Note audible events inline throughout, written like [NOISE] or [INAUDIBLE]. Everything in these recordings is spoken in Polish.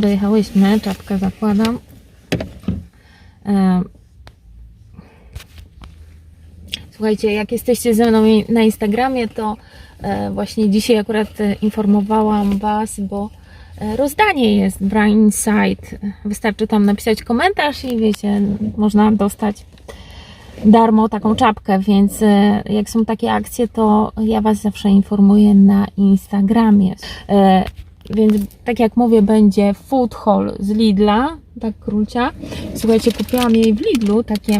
dojechałyśmy, czapkę zakładam. E, Słuchajcie, jak jesteście ze mną na Instagramie, to e, właśnie dzisiaj akurat e, informowałam Was, bo rozdanie jest Brain Insight. Wystarczy tam napisać komentarz i wiecie, można dostać darmo taką czapkę, więc jak są takie akcje, to ja Was zawsze informuję na Instagramie. Więc tak jak mówię, będzie food haul z Lidla, tak krócia. Słuchajcie, kupiłam jej w Lidlu takie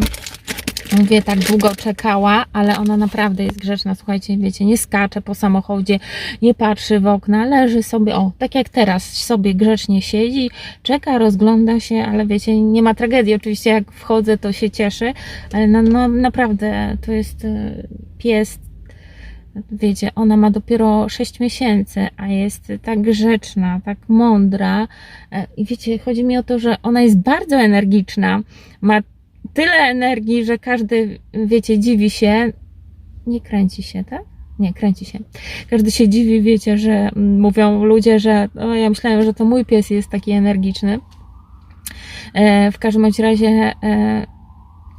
Mówię, tak długo czekała, ale ona naprawdę jest grzeczna. Słuchajcie, wiecie, nie skacze po samochodzie, nie patrzy w okna, leży sobie, o, tak jak teraz, sobie grzecznie siedzi, czeka, rozgląda się, ale wiecie, nie ma tragedii. Oczywiście, jak wchodzę, to się cieszy, ale no, no, naprawdę to jest e, pies. Wiecie, ona ma dopiero 6 miesięcy, a jest tak grzeczna, tak mądra. E, I wiecie, chodzi mi o to, że ona jest bardzo energiczna, ma tyle energii, że każdy, wiecie, dziwi się. Nie kręci się, tak? Nie, kręci się. Każdy się dziwi, wiecie, że mm, mówią ludzie, że o, ja myślałem, że to mój pies jest taki energiczny. E, w każdym razie, e,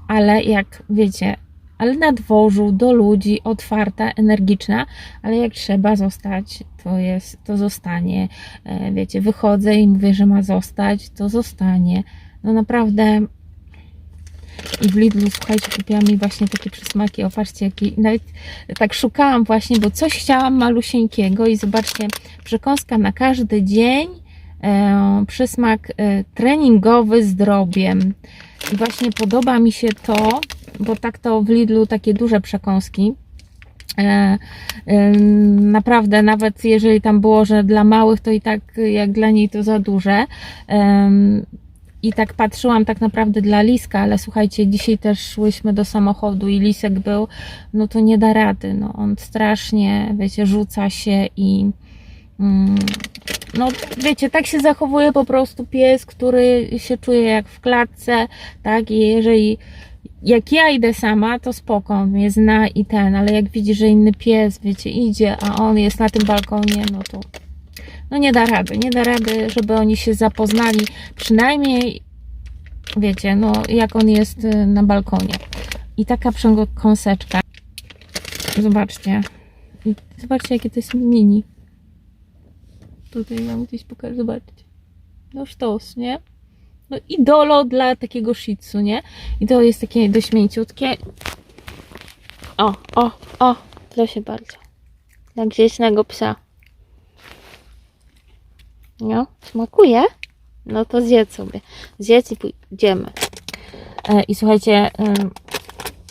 ale jak wiecie, ale na dworzu, do ludzi, otwarta, energiczna, ale jak trzeba zostać, to jest, to zostanie. E, wiecie, wychodzę i mówię, że ma zostać, to zostanie. No naprawdę i w Lidlu, słuchajcie, kupiłam mi właśnie takie przysmaki. O, patrzcie, jaki, nawet tak szukałam właśnie, bo coś chciałam malusieńkiego i zobaczcie, przekąska na każdy dzień, e, przysmak e, treningowy z drobiem. I właśnie podoba mi się to, bo tak to w Lidlu takie duże przekąski. E, e, naprawdę, nawet jeżeli tam było, że dla małych, to i tak jak dla niej to za duże. E, i tak patrzyłam tak naprawdę dla Liska, ale słuchajcie, dzisiaj też szłyśmy do samochodu i Lisek był, no to nie da rady, no on strasznie, wiecie, rzuca się i mm, no wiecie, tak się zachowuje po prostu pies, który się czuje jak w klatce, tak, i jeżeli jak ja idę sama, to spoko, on mnie zna i ten, ale jak widzi, że inny pies, wiecie, idzie, a on jest na tym balkonie, no to no nie da rady, nie da rady, żeby oni się zapoznali, przynajmniej wiecie, no jak on jest y, na balkonie. I taka przekąseczka. Zobaczcie. Zobaczcie, jakie to jest mini. Tutaj mam gdzieś pokażę, zobaczcie. No sztos, nie? No idolo dla takiego shih tzu, nie? I to jest takie dość mięciutkie. O, o, o, proszę bardzo. Dla grzecznego psa. No, smakuje? No to zjedz sobie. Zjedz i pójdziemy. E, I słuchajcie,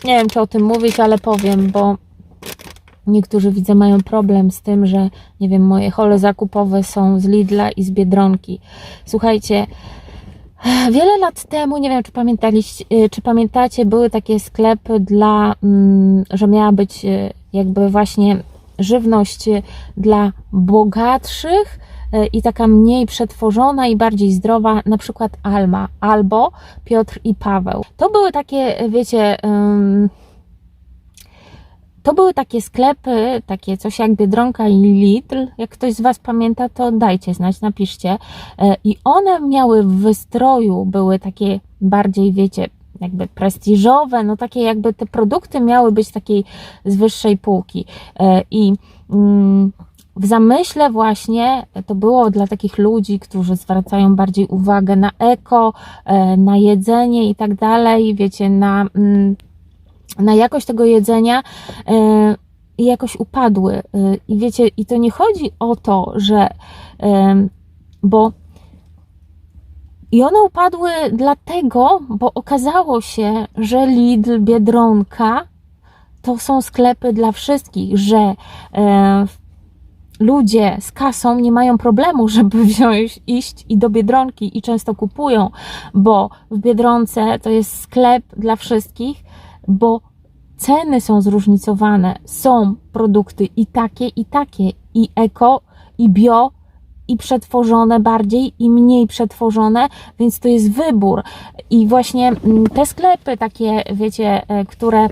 nie wiem czy o tym mówić, ale powiem, bo niektórzy widzę mają problem z tym, że nie wiem, moje hole zakupowe są z Lidla i z Biedronki. Słuchajcie, Wiele lat temu, nie wiem czy, pamiętaliście, e, czy pamiętacie, były takie sklepy dla, mm, że miała być e, jakby właśnie żywność dla bogatszych, i taka mniej przetworzona i bardziej zdrowa, na przykład Alma albo Piotr i Paweł. To były takie, wiecie, to były takie sklepy, takie coś jak Biedronka i Lidl. Jak ktoś z Was pamięta, to dajcie znać, napiszcie. E, I one miały w wystroju, były takie bardziej, wiecie, jakby prestiżowe, no takie jakby te produkty miały być takiej z wyższej półki. E, I mm, w zamyśle właśnie to było dla takich ludzi, którzy zwracają bardziej uwagę na eko, e, na jedzenie i tak dalej, wiecie, na, mm, na jakość tego jedzenia e, i jakoś upadły. E, I wiecie, i to nie chodzi o to, że bo i one upadły dlatego, bo okazało się, że Lidl, Biedronka to są sklepy dla wszystkich, że ludzie z kasą nie mają problemu, żeby [LAUGHS] wziąć, iść i do Biedronki i często kupują, bo w Biedronce to jest sklep dla wszystkich, bo ceny są zróżnicowane. Są produkty i takie, i takie, i eko, i bio, i przetworzone bardziej, i mniej przetworzone, więc to jest wybór. I właśnie mm, te sklepy takie, wiecie, e, które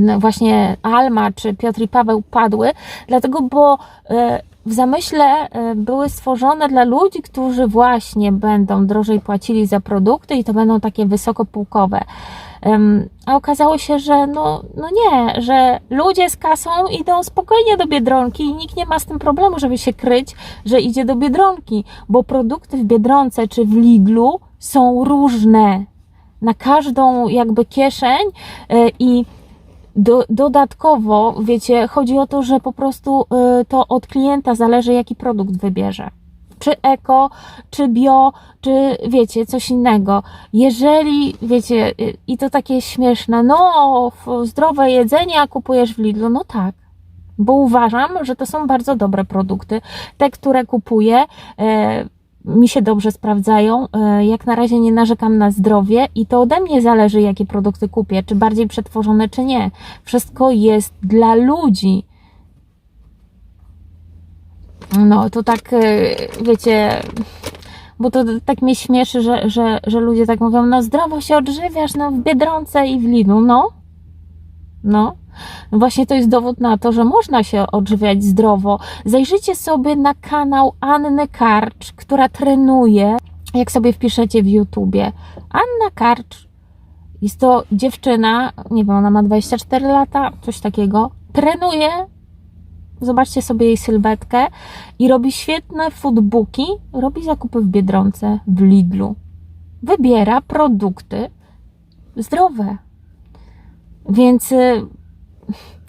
no właśnie Alma czy Piotr i Paweł padły, dlatego, bo e, w zamyśle e, były stworzone dla ludzi, którzy właśnie będą drożej płacili za produkty i to będą takie wysokopółkowe. A okazało się, że no, no nie, że ludzie z kasą idą spokojnie do Biedronki i nikt nie ma z tym problemu, żeby się kryć, że idzie do Biedronki, bo produkty w Biedronce czy w Lidlu są różne. Na każdą jakby kieszeń e, i do, dodatkowo, wiecie, chodzi o to, że po prostu y, to od klienta zależy, jaki produkt wybierze. Czy eko, czy bio, czy wiecie, coś innego. Jeżeli, wiecie, i to takie śmieszne, no, zdrowe jedzenie, a kupujesz w Lidlu, no tak. Bo uważam, że to są bardzo dobre produkty. Te, które kupuję, e, mi się dobrze sprawdzają. E, Jak na razie nie narzekam na zdrowie i to ode mnie zależy, jakie produkty kupię, czy bardziej przetworzone, czy nie. Wszystko jest dla ludzi. No, to tak, e, wiecie, bo to tak mnie śmieszy, że, że, że ludzie tak mówią, no zdrowo się odżywiasz, no w Biedronce i w Lidlu, no. No. No Właśnie to jest dowód na to, że można się odżywiać zdrowo. Zajrzyjcie sobie na kanał Anny Karcz, która trenuje, jak sobie wpiszecie w YouTubie. Anna Karcz. Jest to dziewczyna, nie wiem, ona ma 24 lata, coś takiego. Trenuje. Zobaczcie sobie jej sylwetkę i robi świetne foodbooki. Robi zakupy w Biedronce, w Lidlu. Wybiera produkty zdrowe. Więc y,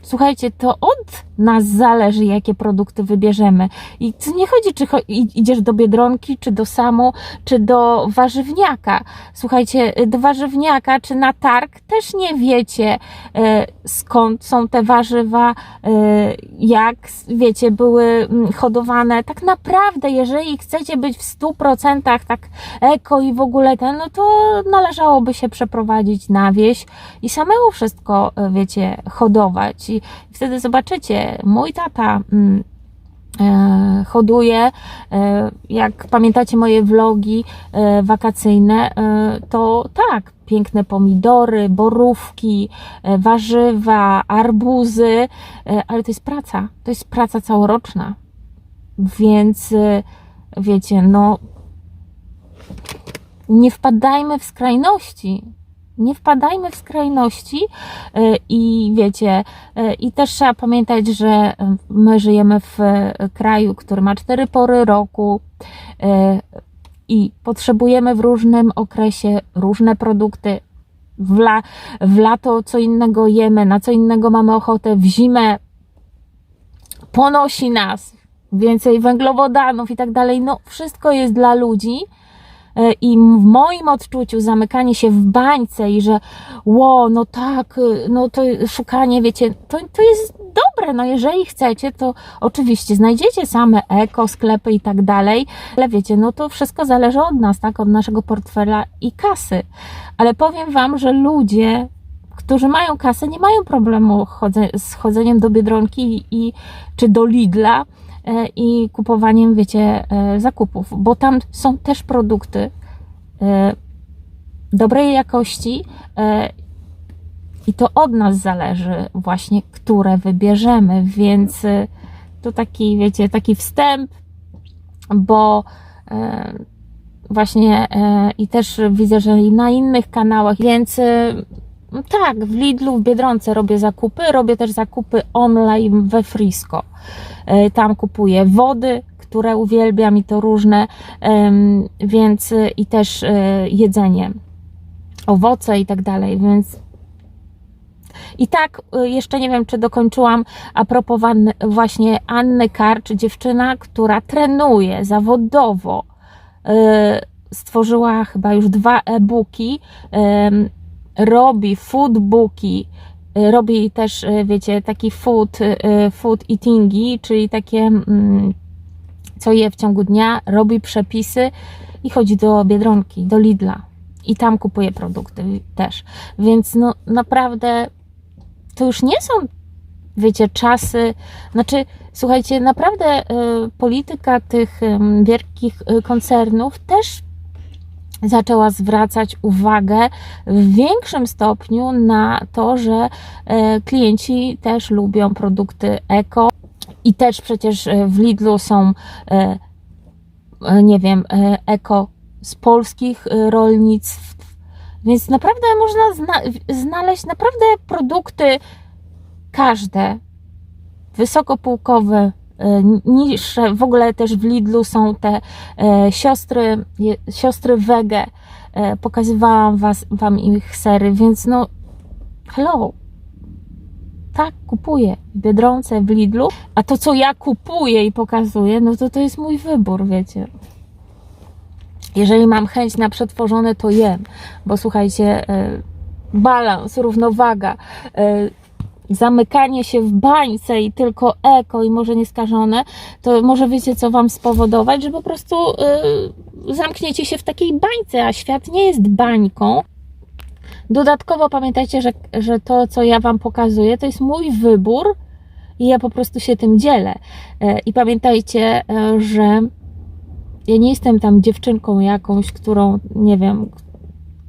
słuchajcie, to od nas zależy, jakie produkty wybierzemy. I tu nie chodzi, czy idziesz do biedronki, czy do samu, czy do warzywniaka. Słuchajcie, y, do warzywniaka, czy na targ też nie wiecie, e, skąd są te warzywa, e, jak, wiecie, były mm, hodowane. Tak naprawdę, jeżeli chcecie być w 100% tak eko i w ogóle ten, no to należałoby się przeprowadzić na wieś i samemu wszystko, wiecie, hodować. I wtedy zobaczycie, mój tata mm, e, hoduje, e, jak pamiętacie moje vlogi e, wakacyjne, to tak, piękne pomidory, borówki, warzywa, arbuzy, ale to jest praca, to jest praca całoroczna. Więc wiecie, no nie wpadajmy w skrajności. Nie wpadajmy w skrajności e, i wiecie, e, i też trzeba pamiętać, że e, my żyjemy w kraju, który ma cztery pory roku i potrzebujemy w różnym okresie różne produkty. W, la, w lato co innego jemy, na co innego mamy ochotę, w zimę ponosi nas więcej węglowodanów i tak dalej. No, wszystko jest dla ludzi. E, I w moim odczuciu zamykanie się w bańce i że ło, no tak, y, no to szukanie, wiecie, to, to jest dobre, no jeżeli chcecie, to oczywiście znajdziecie same eko, sklepy i tak dalej, ale wiecie, no to wszystko zależy od nas, tak, od naszego portfela i kasy. Ale powiem Wam, że ludzie, którzy mają kasę, nie mają problemu z chodzeniem do Biedronki i, czy do Lidla, i kupowaniem, wiecie, e, zakupów, bo tam są też produkty e, dobrej jakości e, i to od nas zależy właśnie, które wybierzemy, więc e, to taki, wiecie, taki wstęp, bo e, właśnie e, i też widzę, że na innych kanałach, więc e, tak, w Lidlu, w Biedronce robię zakupy, robię też zakupy online we Frisco. E, Tam kupuję wody, które uwielbiam i to różne, więc e, i też e, jedzenie, owoce i tak dalej, więc i tak, jeszcze nie wiem, czy dokończyłam a propos właśnie Anny Karcz, dziewczyna, która trenuje zawodowo. Stworzyła chyba już dwa e-booki, robi foodbooki, y, robi też, y, wiecie, taki food, y, food eatingi, czyli takie, mm, co je w ciągu dnia, robi przepisy i chodzi do Biedronki, do Lidla i tam kupuje produkty też. Więc no naprawdę to już nie są, wiecie, czasy. Znaczy, słuchajcie, naprawdę polityka tych wielkich koncernów też zaczęła zwracać uwagę w większym stopniu na to, że e, klienci też lubią produkty eko I też przecież e, w Lidlu są, e, nie wiem, eko z polskich rolnictw. Więc naprawdę można zna- znaleźć naprawdę produkty każde, wysokopółkowe, niższe. W ogóle też w Lidlu są te e, siostry, siostry wege. E, pokazywałam was, wam ich sery, więc no hello. Tak, kupuję Biedronce, w Lidlu, a to co ja kupuję i pokazuję, no to to jest mój wybór, wiecie. Jeżeli mam chęć na przetworzone, to jem, bo słuchajcie, e, balans, równowaga, e, zamykanie się w bańce i tylko eko i może nieskażone, to może wiecie, co wam spowodować, że po prostu y, zamkniecie się w takiej bańce, a świat nie jest bańką. Dodatkowo pamiętajcie, że, że to, co ja wam pokazuję, to jest mój wybór i ja po prostu się tym dzielę. E, I pamiętajcie, e, że ja nie jestem tam dziewczynką jakąś, którą, nie wiem,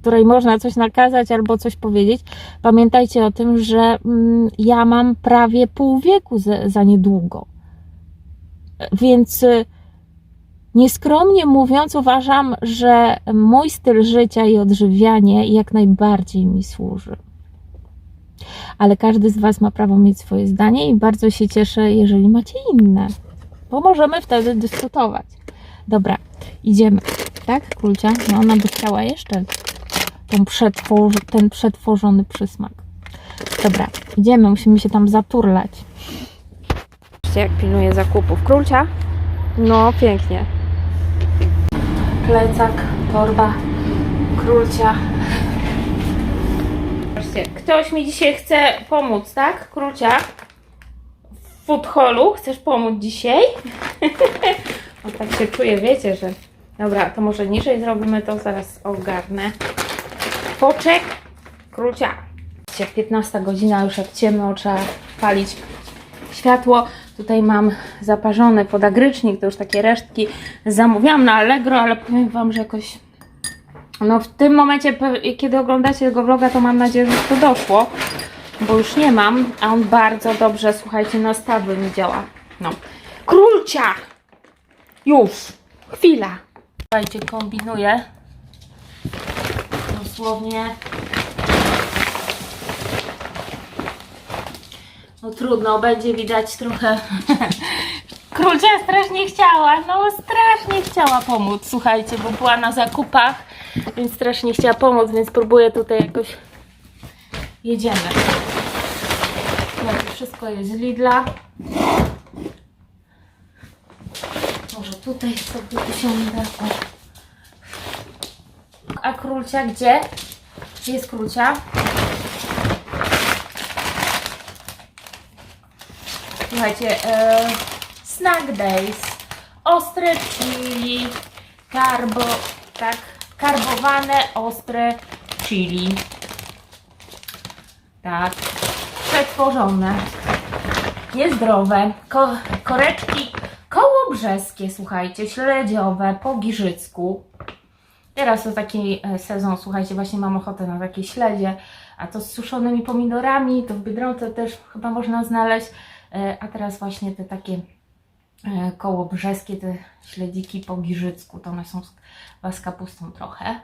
której można coś nakazać albo coś powiedzieć. Pamiętajcie o tym, że mm, ja mam prawie pół wieku za, niedługo. Więc y, nieskromnie mówiąc, uważam, że mój styl życia i odżywianie jak najbardziej mi służy. Ale każdy z Was ma prawo mieć swoje zdanie i bardzo się cieszę, jeżeli macie inne, bo możemy wtedy dyskutować. Dobra, idziemy. Tak, Kulcia? No ona by chciała jeszcze tą przetwor- ten przetworzony przysmak. Dobra, idziemy, musimy się tam zaturlać. Zobaczcie, jak pilnuje zakupów. Królcia? No, pięknie. Plecak, torba, królcia. Zobaczcie, ktoś mi dzisiaj chce pomóc, tak? Królcia? W food hallu chcesz pomóc dzisiaj? [LAUGHS] o, tak się czuję, wiecie, że... Dobra, to może niżej zrobimy to, zaraz ogarnę. Poczek, królcia. Wiecie, 15 godzina, już jak ciemno, trzeba palić światło. Tutaj mam zaparzony podagrycznik, to już takie resztki zamówiłam na Allegro, ale powiem Wam, że jakoś no w tym momencie, kiedy oglądacie tego vloga, to mam nadzieję, że to doszło, bo już nie mam, a on bardzo dobrze, słuchajcie, na stawy mi działa. No. Królcia! Już! Chwila! Słuchajcie, kombinuję. Dosłownie No trudno, będzie widać trochę. [LAUGHS] Królcia strasznie chciała, no strasznie chciała pomóc, słuchajcie, bo była na zakupach, więc strasznie chciała pomóc, więc próbuję tutaj jakoś. Jedziemy. Słuchajcie, wszystko jest z Lidla. Może tutaj sobie usiądę. A królcia gdzie? Gdzie jest królcia? Słuchajcie, e, snack days, ostre chili, karbo, tak, karbowane ostre chili. Tak, przetworzone, niezdrowe, ko, koreczki kołobrzeskie, słuchajcie, śledziowe po giżycku. Teraz to taki e, sezon, słuchajcie, właśnie mam ochotę na takie śledzie, a to z suszonymi pomidorami, to w Biedronce też chyba można znaleźć, E, a teraz właśnie te takie e, kołobrzeskie, te śledziki po giżycku, to one są z kapustą trochę.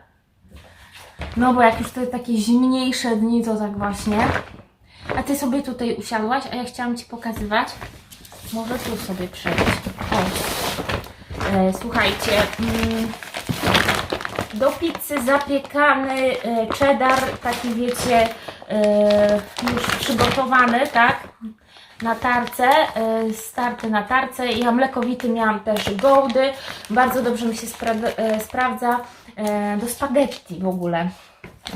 No bo jak już te takie zimniejsze dni, to tak właśnie. A Ty sobie tutaj usiadłaś, a ja chciałam Ci pokazywać. Może tu sobie przejść. O. E, słuchajcie, mm, do pizzy zapiekany e, cheddar, taki wiecie, e, już przygotowany, tak? Na tarce, e, starty na tarce. Ja mlekowity miałam też gołdy. Bardzo dobrze mi się spra- sprawdza do spaghetti w ogóle.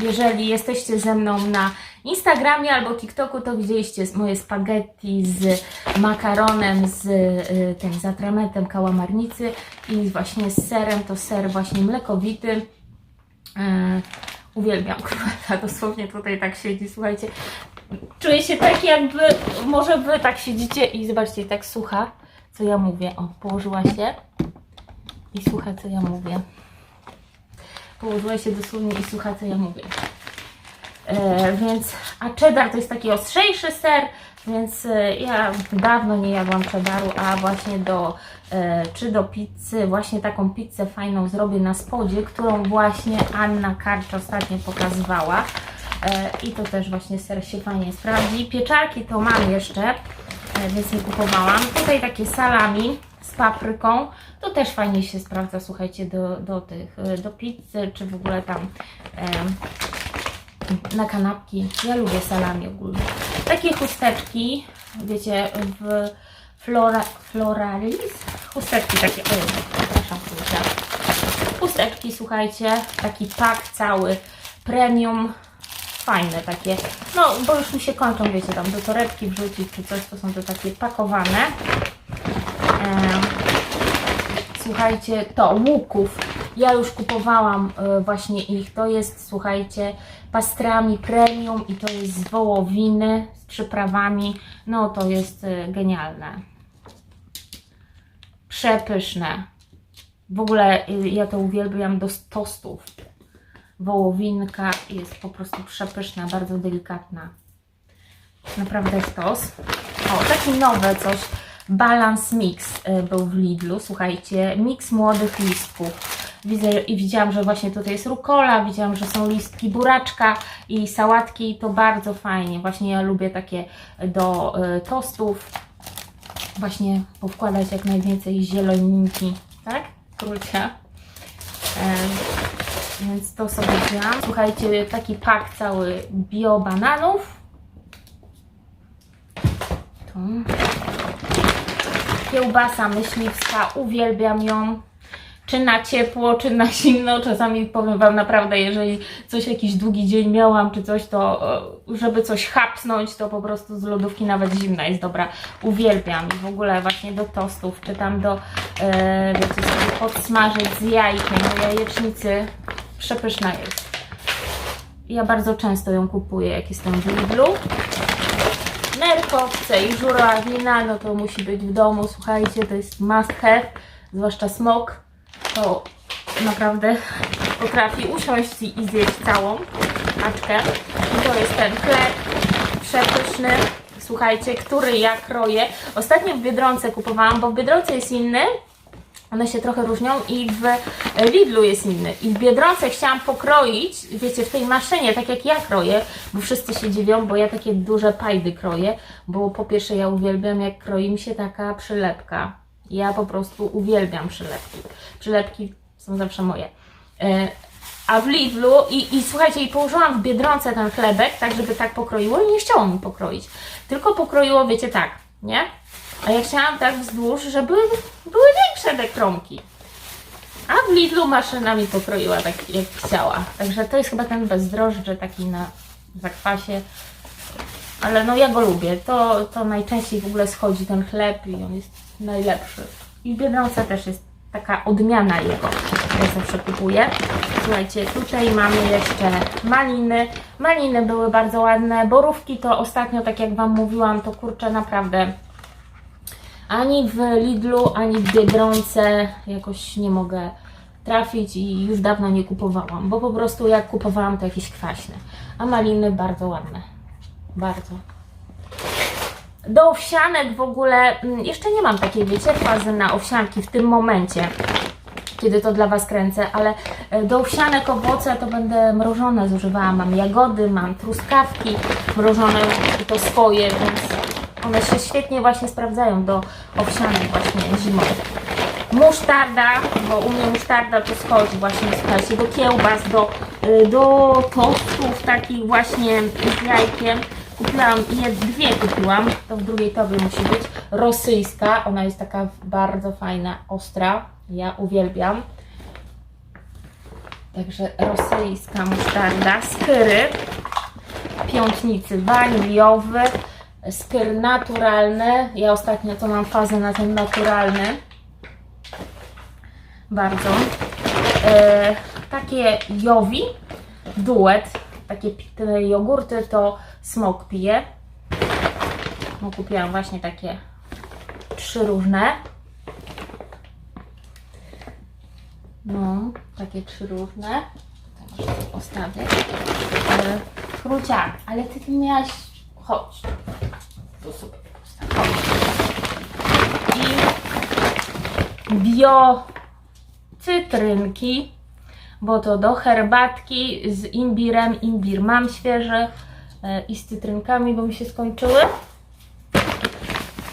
Jeżeli jesteście ze mną na Instagramie albo TikToku, to widzieliście moje spaghetti z makaronem, z y, tym z atramentem kałamarnicy i właśnie z serem, to ser właśnie mlekowity. Y, uwielbiam [LAUGHS] króleta, dosłownie tutaj tak siedzi, słuchajcie. Czuję się tak jakby, może Wy tak siedzicie i zobaczcie, tak słucha, co ja mówię. O, położyła się i słucha, co ja mówię. Położyła się dosłownie i słucha, co ja mówię. E, więc, a cheddar to jest taki ostrzejszy ser, więc e, ja dawno nie jadłam cheddaru, a właśnie do, e, czy do pizzy, właśnie taką pizzę fajną zrobię na spodzie, którą właśnie Anna Karcz ostatnio pokazywała. E, I to też właśnie ser się fajnie sprawdzi. Pieczarki to mam jeszcze, e, więc nie kupowałam. Tutaj takie salami z papryką. To też fajnie się sprawdza, słuchajcie, do, do tych, e, do pizzy, czy w ogóle tam em, na kanapki. Ja lubię salami ogólnie. Takie chusteczki, wiecie, w flora, floralis. Chusteczki takie, oj, przepraszam. Chusteczki, słuchajcie, taki pak cały, premium, fajne takie. No, bo już mi się kończą, wiecie, tam do torebki wrzucić czy coś, to są to takie pakowane. Em, słuchajcie, to łuków. Ja już kupowałam e, właśnie ich. To jest, słuchajcie, pastrami premium i to jest z wołowiny, z przyprawami. No to jest e, genialne. Przepyszne. W ogóle e, ja to uwielbiam do tostów. Wołowinka jest po prostu przepyszna, bardzo delikatna. Naprawdę sztos. O, taki nowe coś. Balance Mix y, był w Lidlu, słuchajcie, miks młodych listków. Widzę i widziałam, że właśnie tutaj jest rukola, widziałam, że są listki buraczka i sałatki i to bardzo fajnie. Właśnie ja lubię takie do y, tostów. Właśnie powkładać jak najwięcej zieloninki, tak? Krócia. Em, więc to sobie wzięłam. Słuchajcie, taki pak cały bio bananów. Tu. Kiełbasa myśliwska, uwielbiam ją. Czy na ciepło, czy na zimno. Czasami powiem Wam naprawdę, jeżeli coś jakiś długi dzień miałam, czy coś, to e, żeby coś chapsnąć, to po prostu z lodówki nawet zimna jest dobra. Uwielbiam i w ogóle właśnie do tostów, czy tam do, e, wiecie, sobie podsmażyć z jajkiem, do jajecznicy. Przepyszna jest. Ja bardzo często ją kupuję, jak jestem w Lidlu. Nerkowce i żurawina, no to musi być w domu, słuchajcie, to jest must have, zwłaszcza smok, to naprawdę potrafi usiąść i zjeść całą paczkę. I to jest ten chleb przepyszny, słuchajcie, który ja kroję. Ostatnio w Biedronce kupowałam, bo w Biedronce jest inny, one się trochę różnią i w Lidlu jest inny. I w Biedronce chciałam pokroić, wiecie, w tej maszynie, tak jak ja kroję, bo wszyscy się dziwią, bo ja takie duże pajdy kroję, bo po pierwsze ja uwielbiam, jak kroi mi się taka przylepka. Ja po prostu uwielbiam przylepki. Przylepki są zawsze moje. E, A w Lidlu, i, i słuchajcie, i położyłam w Biedronce ten chlebek, tak żeby tak pokroiło i nie chciało mi pokroić. Tylko pokroiło, wiecie, tak, nie? A ja chciałam tak wzdłuż, żeby były większe te kromki. A w Lidlu maszyna mi pokroiła tak jak chciała. Także to jest chyba ten bezdrożdży taki na zakwasie. Ale no ja go lubię. To, to najczęściej w ogóle schodzi ten chleb i on jest najlepszy. I Biedronce też jest taka odmiana jego. Ja zawsze kupuję. Słuchajcie, tutaj mamy jeszcze maliny. Maliny były bardzo ładne. Borówki to ostatnio, tak jak Wam mówiłam, to kurczę naprawdę ani w Lidlu, ani w Biedronce jakoś nie mogę trafić i już dawno nie kupowałam, bo po prostu jak kupowałam to jakieś kwaśne. A maliny bardzo ładne. Bardzo. Do owsianek w ogóle mm, jeszcze nie mam takiej, wiecie, fazy na owsianki w tym momencie, kiedy to dla Was kręcę, ale e, do owsianek owoce to będę mrożone zużywała. Mam jagody, mam truskawki mrożone to swoje, więc one się świetnie właśnie sprawdzają do owsianek właśnie zimowych. Musztarda, bo u mnie musztarda to schodzi właśnie, słuchajcie, do kiełbas, do, y, do tostów takich właśnie z jajkiem. Kupiłam, je, dwie kupiłam, to w drugiej tobie musi być, rosyjska, ona jest taka bardzo fajna, ostra, ja uwielbiam. Także rosyjska musztarda, skyry, piątnicy waniliowy, skyr naturalny. Ja ostatnio to mam fazę na ten naturalny. Bardzo. E, takie jowi, duet, takie pitne jogurty to smok pije. No, kupiłam właśnie takie trzy różne. No, takie trzy różne. Postawię. E, Kruciak, ale ty miałaś... Chodź. Sobie postaw. Chodź. I bio cytrynki, bo to do herbatki z imbirem. Imbir mam świeży e, i z cytrynkami, bo mi się skończyły.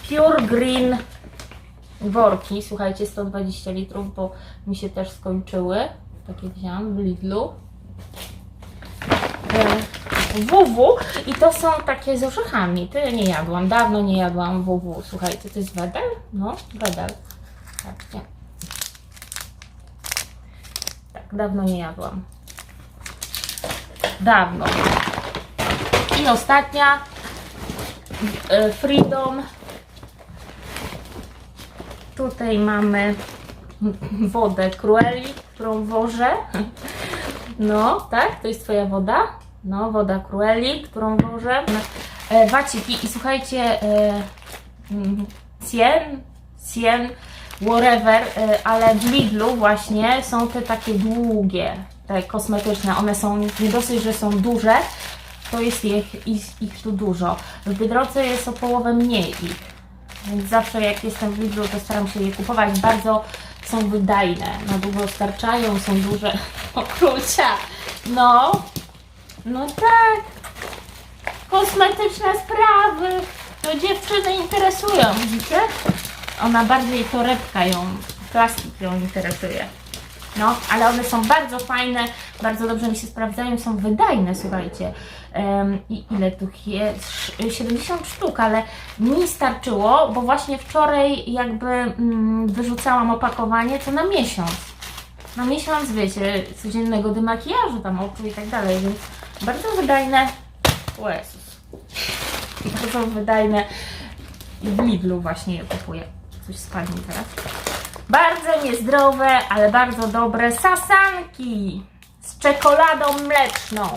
Pure Green worki, słuchajcie, 120 litrów, bo mi się też skończyły. Takie wziąłam w Lidlu. WW i to są takie z orzechami. Ty nie jadłam, dawno nie jadłam WW. Słuchajcie, to jest wedel? No, wedel. Patrzcie. Tak, dawno nie jadłam. Dawno. I ostatnia e, Freedom. Tutaj mamy wodę Cruelli, którą wożę. No, tak? To jest Twoja woda? No, woda Cruelli, którą wożę. E, waciki i słuchajcie, e, mm, Cien, Cien, whatever, e, ale w Lidlu właśnie są te takie długie, te kosmetyczne. One są nie dosyć, że są duże, to jest ich, ich, ich tu dużo. W Biedronce jest o połowę mniej ich. Więc zawsze jak jestem w Lidlu, to staram się je kupować. Bardzo są wydajne, na długo starczają, są duże. [LAUGHS] O! No, no tak. Kosmetyczne sprawy. To dziewczyny interesują, widzicie? Ona bardziej torebka ją, plastik ją interesuje. No, ale one są bardzo fajne, bardzo dobrze mi się sprawdzają, są wydajne, słuchajcie. Em, I ile tu jest? 70 sztuk, ale mi starczyło, bo właśnie wczoraj jakby mm, wyrzucałam opakowanie, to na miesiąc. Na miesiąc, wiecie, codziennego dymakijażu, tam oczu i tak dalej, więc bardzo wydajne. O Jezus. Bardzo wydajne. W Lidlu właśnie je kupuję. Coś spadnie teraz. Bardzo niezdrowe, ale bardzo dobre sasanki z czekoladą mleczną.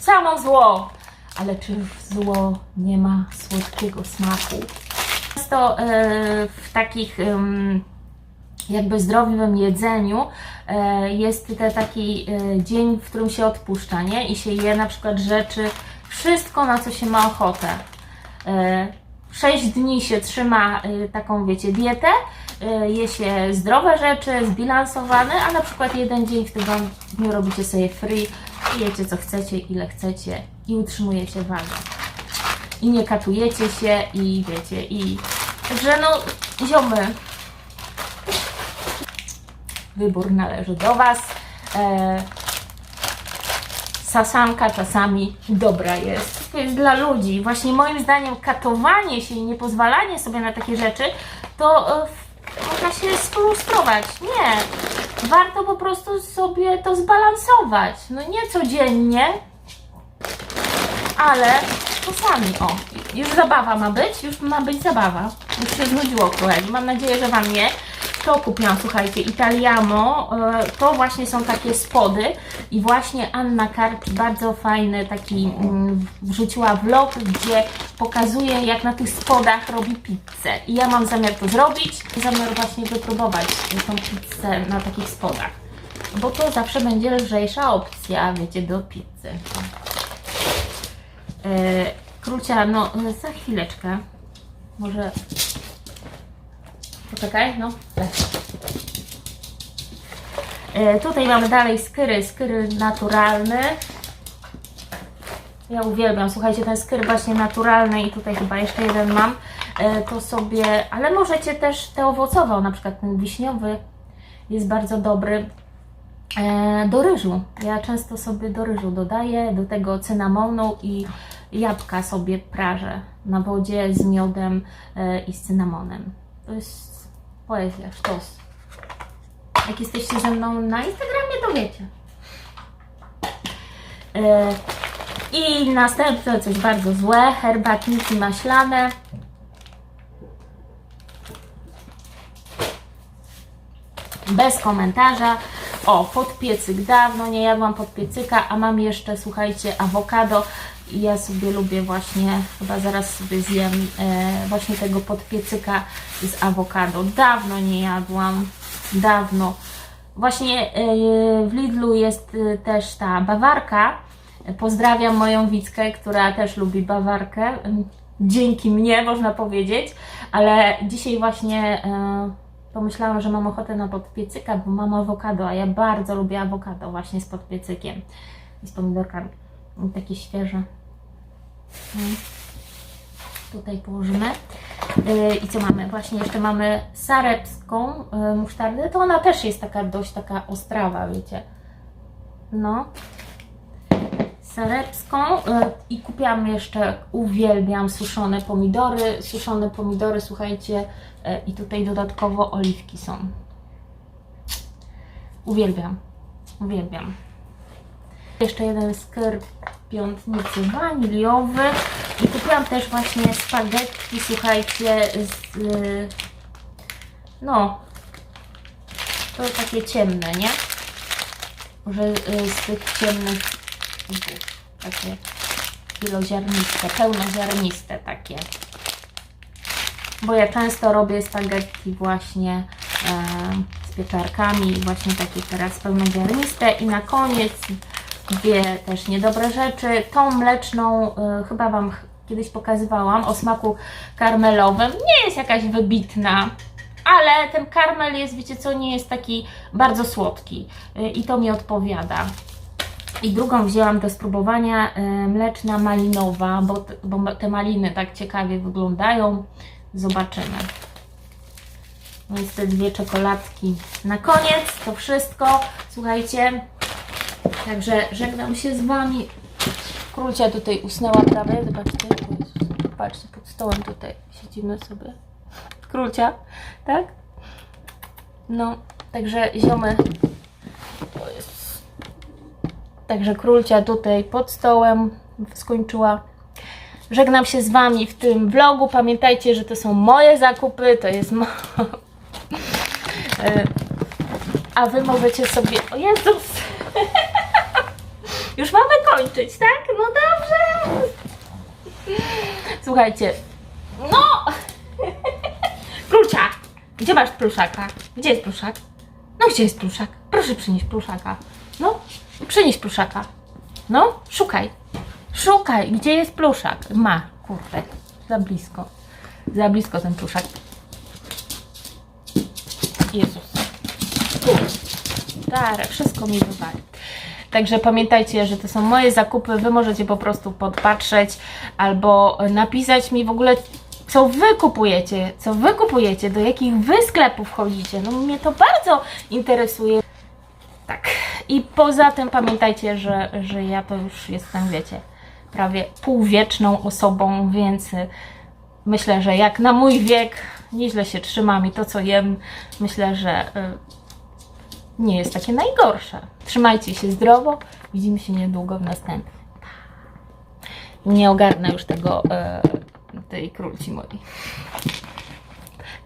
Samo zło. Ale czyż zło nie ma słodkiego smaku? Często e, w takich em, jakby zdrowym jedzeniu jest te taki e, dzień, w którym się odpuszcza, nie? I się je na przykład rzeczy, wszystko na co się ma ochotę. E, Sześć dni się trzyma e, taką, wiecie, dietę, e, je się zdrowe rzeczy, zbilansowane, a na przykład jeden dzień w tygodniu robicie sobie free, jecie co chcecie, ile chcecie i utrzymujecie wagę. I nie katujecie się i wiecie, i... Także no, ziomy, wybór należy do Was. E, sasanka czasami dobra jest. To jest dla ludzi. Właśnie moim zdaniem katowanie się i niepozwalanie sobie na takie rzeczy, to e, można się sfrustrować. Nie. Warto po prostu sobie to zbalansować. No nie codziennie, ale czasami. O, już zabawa ma być, już ma być zabawa. Już się znudziło kolegi. Mam nadzieję, że Wam nie. To kupiłam, słuchajcie, Italiamo. e, To właśnie są takie spody i właśnie Anna Karcz bardzo fajny taki mm, wrzuciła vlog, gdzie pokazuje jak na tych spodach robi pizzę. I ja mam zamiar to zrobić. Zamiar właśnie wypróbować tą pizzę na takich spodach. Bo to zawsze będzie lżejsza opcja, wiecie, do pizzy. E, Krucia, no e, za chwileczkę. Może. Poczekaj, no. E, tutaj mamy dalej skyry, skyry naturalny. Ja uwielbiam, słuchajcie, ten skyr właśnie naturalny i tutaj chyba jeszcze jeden mam. E, to sobie, ale możecie też te owocowe, na przykład ten wiśniowy jest bardzo dobry. E, do ryżu. Ja często sobie do ryżu dodaję, do tego cynamonu i jabłka sobie prażę na wodzie z miodem e, i z cynamonem. To jest poezja, sztos. Jak jesteście ze mną na Instagramie, to wiecie. E, I następne coś bardzo złe, herbatniki maślane. bez komentarza. O, podpiecyk. Dawno nie jadłam podpiecyka, a mam jeszcze, słuchajcie, awokado. Ja sobie lubię właśnie, chyba zaraz sobie zjem e, właśnie tego podpiecyka z awokado. Dawno nie jadłam, dawno. Właśnie e, w Lidlu jest e, też ta bawarka Pozdrawiam moją Wickę, która też lubi bawarkę. Dzięki mnie, można powiedzieć. Ale dzisiaj właśnie e, pomyślałam, że mam ochotę na podpiecyka, bo mam awokado, a ja bardzo lubię awokado właśnie z podpiecykiem i z pomidorkami. Takie świeże. Mm. Tutaj położymy. Yy, I co mamy? Właśnie jeszcze mamy sarepską yy, musztardę. To ona też jest taka dość taka ostrawa, wiecie. No. Sarepską yy, i kupiłam jeszcze, uwielbiam suszone pomidory. Suszone pomidory, słuchajcie, i tutaj dodatkowo oliwki są. Uwielbiam. Uwielbiam. Jeszcze jeden skyr piątnicy waniliowy. I kupiłam też właśnie spaghetti, słuchajcie, z... y, No, to takie ciemne, nie? Może y, z tych ciemnych, takie wieloziarniste, pełnoziarniste takie. Bo ja często robię spaghetti właśnie e, z pieczarkami, właśnie takie teraz pełnoziarniste. I na koniec dwie też niedobre rzeczy. Tą mleczną y, chyba Wam kiedyś pokazywałam o smaku karmelowym. Nie jest jakaś wybitna, ale ten karmel jest, wiecie co, nie jest taki bardzo słodki y, i to mi odpowiada. I drugą wzięłam do spróbowania y, mleczna malinowa, bo, bo te maliny tak ciekawie wyglądają. Zobaczymy. Więc te dwie czekoladki. Na koniec to wszystko. Słuchajcie, Także żegnam się z Wami. Krócia tutaj usnęła prawie. Zobaczcie. Patrzcie, pod stołem tutaj siedzimy sobie. Krócia, tak? No, także ziomy. Także królcia tutaj pod stołem skończyła. Żegnam się z Wami w tym vlogu. Pamiętajcie, że to są moje zakupy, to jest mo... [LAUGHS] E, A Wy możecie sobie... O Jezus! [LAUGHS] Już mamy kończyć, tak? No dobrze. Słuchajcie. No! [LAUGHS] Krucia! Gdzie masz pluszaka? Gdzie jest pluszak? No gdzie jest pluszak? Proszę przynieść pluszaka. No, przynieś pluszaka. No, szukaj. Szukaj, gdzie jest pluszak? Ma, kurde, za blisko. Za blisko ten pluszak. Jezus. Stare, wszystko mi wywali. Także pamiętajcie, że to są moje zakupy. Wy możecie po prostu podpatrzeć albo napisać mi w ogóle, co wy kupujecie, co wy kupujecie, do jakich wy sklepów chodzicie. No mnie to bardzo interesuje. Tak. I poza tym pamiętajcie, że, że ja to już jestem, wiecie, prawie półwieczną osobą, więc y, myślę, że jak na mój wiek nieźle się trzymam i to, co jem, myślę, że y, nie jest takie najgorsze. Trzymajcie się zdrowo. Widzimy się niedługo w następnym. Nie ogarnę już tego, e, tej królci mojej.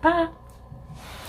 Pa!